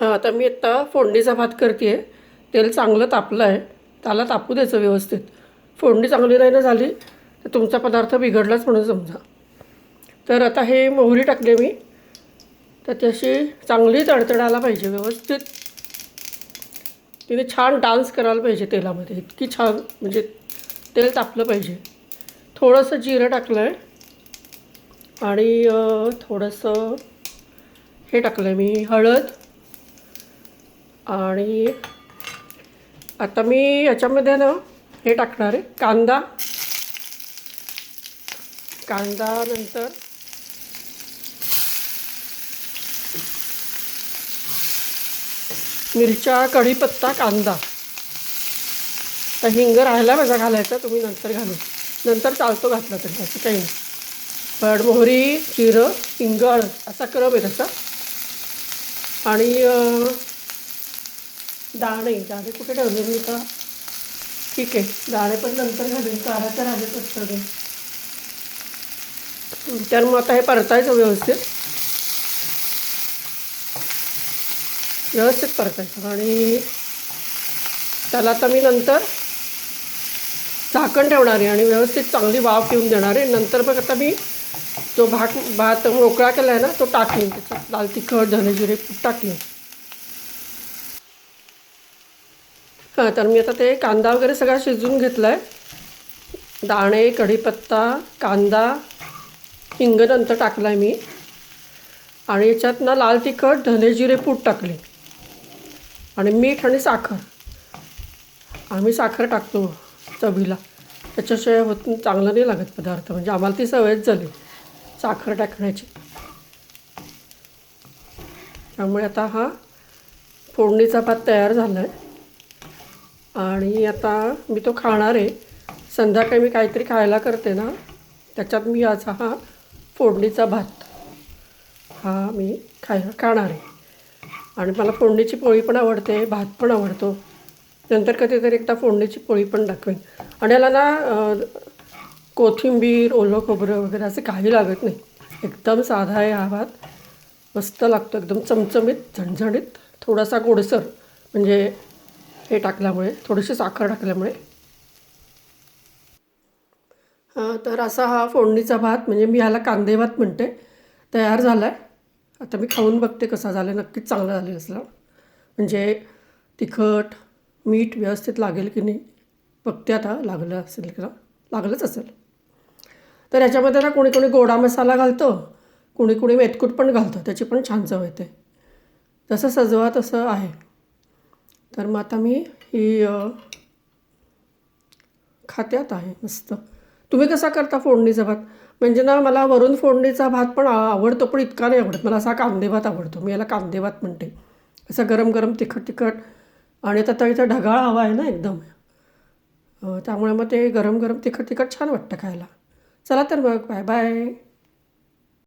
हां आता मी आत्ता फोडणीचा भात करते आहे तेल चांगलं तापलं आहे त्याला तापू द्यायचं व्यवस्थित. फोडणी चांगली नाही ना झाली तर तुमचा पदार्थ बिघडलाच म्हणून समजा. तर आता हे मोहरी टाकली मी. तर त्याशी चांगली तडतडायला पाहिजे व्यवस्थित. तिने छान डान्स करायला पाहिजे तेलामध्ये. इतकी छान म्हणजे तेल तापलं पाहिजे. थोडंसं जिरं टाकलं आहे आणि थोडंसं हे टाकलं आहे मी हळद. आणि आता मी याच्यामध्ये ना हे टाकणार आहे कांदा. कांदा नंतर मिरच्या कढीपत्ता कांदा. तर हिंग राहिला माझा घालायचा तुम्ही नंतर घालू. नंतर चालतो घातला तरी असं काही नाही. पण मोहरी जिरं हिंग हळद असा क्रम आहे त्याचा. आणि दाणे दाणे कुठे ठेवले मी का ठीक आहे दाणे पण नंतर घालेन काढा तर आलेच असतं तर मग आता हे परतायचं व्यवस्थित. व्यवस्थित परतायचं आणि त्याला आता मी नंतर झाकण ठेवणार आहे आणि व्यवस्थित चांगली वाफ घेऊन देणार आहे. नंतर मग आता मी जो भात भात मोकळा केला आहे ना तो टाकेन. त्याच्यात लाल तिखट धनेजिरे टाकेन हां तर मी आता ते कांदा वगैरे सगळा शिजवून घेतला आहे दाणे कढीपत्ता कांदा हिंग नंतर टाकला आहे मी. आणि याच्यात ना लाल तिखट धनेजिरे पूड टाकले. आणि मीठ आणि साखर. आम्ही साखर टाकतो चवीला. त्याच्याशिवाय होत चांगलं नाही लागत पदार्थ. म्हणजे आम्हाला ती सवयच झाली साखर टाकण्याची. त्यामुळे आता हा फोडणीचा भात तयार झाला आहे आणि आता मी तो खाणार आहे. संध्याकाळी मी काहीतरी खायला करते ना त्याच्यात मी याचा हा फोडणीचा भात हा मी खाय खाणार आहे. आणि मला फोडणीची पोळी पण आवडते भात पण आवडतो. नंतर कधीतरी एकदा फोडणीची पोळी पण दाखवेन. आणि याला ना कोथिंबीर ओलं खोबरं वगैरे असं काही लागत नाही. एकदम साधा आहे हा भात. मस्त लागतो एकदम चमचमीत झणझणीत थोडासा गोडसर. म्हणजे हे टाकल्यामुळे थोडीशी साखर टाकल्यामुळे. हां तर असा हा फोडणीचा भात म्हणजे मी ह्याला कांदे भात म्हणते तयार झाला आहे आता मी खाऊन बघते कसा झाला नक्कीच चांगला झाले असला. म्हणजे तिखट मीठ व्यवस्थित लागेल की नाही बघते आता लागलं असेल का लागलंच असेल. तर याच्यामध्ये ना कोणी कोणी गोडा मसाला घालतं कोणी कोणी मेतकूट पण घालतं त्याची पण छान चव येते. जसं सजवा तसं आहे. तर मग आता मी ही खात्यात आहे मस्त. तुम्ही कसा करता फोडणीचा भात? म्हणजे ना मला वरून फोडणीचा भात पण आ- आवडतो पण इतका नाही आवडत. मला असा कांदे भात आवडतो. मी याला कांदे भात म्हणते. असा गरम गरम तिखट तिखट आणि आता इथं ढगाळ हवा आहे ना एकदम. त्यामुळे मग ते गरम गरम तिखट तिखट छान वाटतं खायला. चला तर मग. Bye bye.